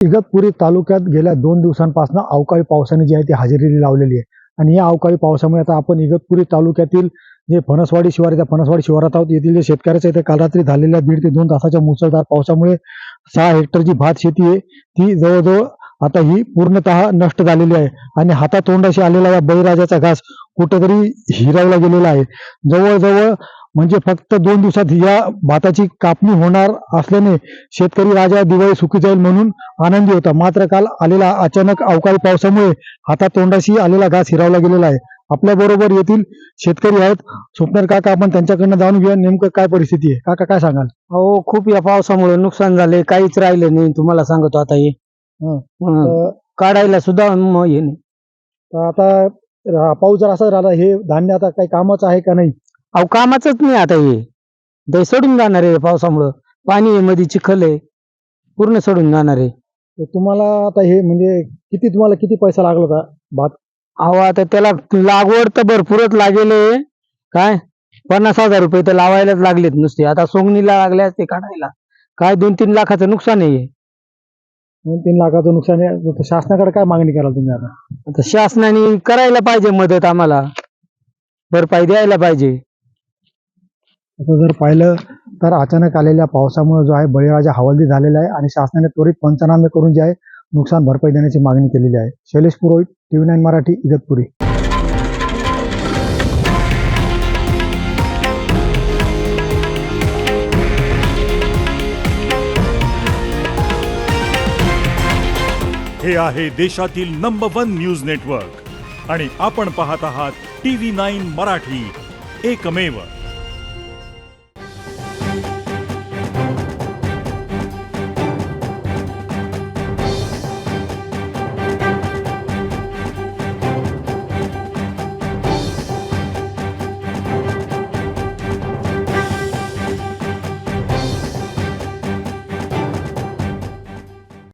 इगतपुरी तालुक्यात गेल्या दोन दिवसांपासून अवकाळी पावसाने जी आहे ती हजेरी लावलेली आहे. आणि या अवकाळी पावसामुळे आता आपण इगतपुरी तालुक्यातील जे फणसवाडी शिवार आहे त्या फणसवाडी शिवारात आहोत. येथील जे शेतकऱ्याचं इथे काल रात्री झालेल्या दीड ते दोन तासाच्या मुसळधार पावसामुळे सहा हेक्टर जी भात शेती आहे ती जवळजवळ आता ही पूर्णतः नष्ट झालेली आहे. आणि हातातोंडाशी आलेला या बळीराजाचा घास कुठेतरी हिरावला गेलेला आहे. जवळजवळ म्हणजे फक्त दोन दिवसात या भाताची कापणी होणार असल्याने शेतकरी राजा दिवाळी सुखी जाईल म्हणून आनंदी होता. मात्र काल आलेला अचानक अवकाळी पावसामुळे हातातोंडाशी आलेला घास हिरावला गेलेला आहे. आपल्या बरोबर येथील शेतकरी आहेत. स्वप्னர் काका आपण त्यांच्याकडनं जाणून घेऊया नेमकं काय परिस्थिती आहे. काका काय सांगाल? अहो खूप या पावसामुळे नुकसान झाले. काहीच राहिलं नाही. तुम्हाला सांगतो आता हे. काढायला सुद्धा म- हे नाही. तर आता पाऊस जर असा राहिला हे धान्य आता काही कामाचं आहे का नाही? अहो कामाच नाही आता हे. ते सोडून जाणार आहे पावसामुळं. पाणी आहे मध्ये चिखल आहे. पूर्ण सोडून जाणार आहे. तर तुम्हाला आता हे म्हणजे किती तुम्हाला किती पैसा लागला होता भात? अहो आता त्याला लागवड तर भरपूरच लागेल आहे. काय? पन्नास हजार रुपये तर लावायलाच लागलेत नुसते. आता सोंगणीला लागले असते काढायला. काय दोन तीन लाखाचं नुकसान आहे हे. दोन तीन लाखाचं नुकसान आहे. तर शासनाकडे काय मागणी कराल तुम्ही आता? आता शासनाने करायला पाहिजे मदत आम्हाला. भरपाई द्यायला पाहिजे. असं जर पाहिलं तर अचानक आलेल्या पावसामुळे जो आहे बळीराजा हवालदी झालेला आहे आणि शासनाने त्वरित पंचनामे करून जे आहे नुकसान भरपाई देण्याची मागणी केलेली आहे. Shailesh Purohit TV nine Marathi Igatpuri. हे आहे देशातील नंबर वन न्यूज नेटवर्क आणि आपण पाहत आहात टी व्ही नाईन मराठी. एकमेव